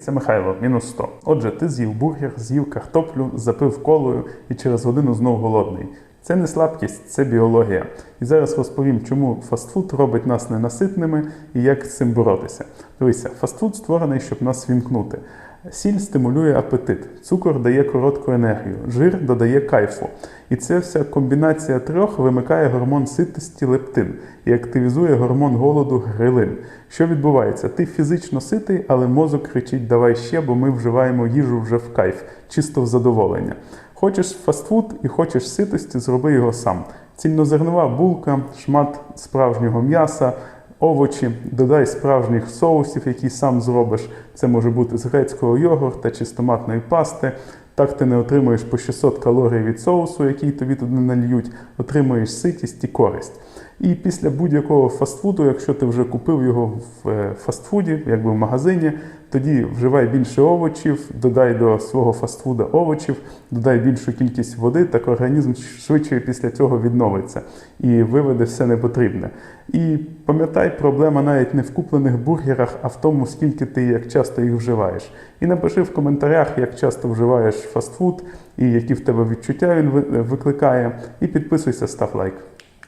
Це Михайло, мінус 100. Отже, ти з'їв бургер, з'їв картоплю, запив колою і через годину знов голодний. Це не слабкість, це біологія. І зараз розповім, чому фастфуд робить нас ненаситними і як з цим боротися. Дивися, фастфуд створений, щоб нас вімкнути. Сіль стимулює апетит, цукор дає коротку енергію, жир додає кайфу. І ця вся комбінація трьох вимикає гормон ситості лептин і активізує гормон голоду грилин. Що відбувається? Ти фізично ситий, але мозок кричить Давай ще, бо ми вживаємо їжу вже в кайф, чисто в задоволення. Хочеш фастфуд і хочеш ситості, зроби його сам. Цільнозернова булка, шмат справжнього м'яса, овочі, додай справжніх соусів, які сам зробиш. Це може бути з грецького йогурта чи з томатної пасти. Так ти не отримуєш по 600 калорій від соусу, який тобі туди нальють, отримуєш ситість і користь. І після будь-якого фастфуду, якщо ти вже купив його в е, фастфуді, якби в магазині, тоді вживай більше овочів, додай до свого фастфуда овочів, додай більшу кількість води, так організм швидше після цього відновиться і виведе все непотрібне. І пам'ятай, проблема навіть не в куплених бургерах, а в тому, скільки ти як часто їх вживаєш. І напиши в коментарях, як часто вживаєш фастфуд і які в тебе відчуття він викликає. І підписуйся, став лайк.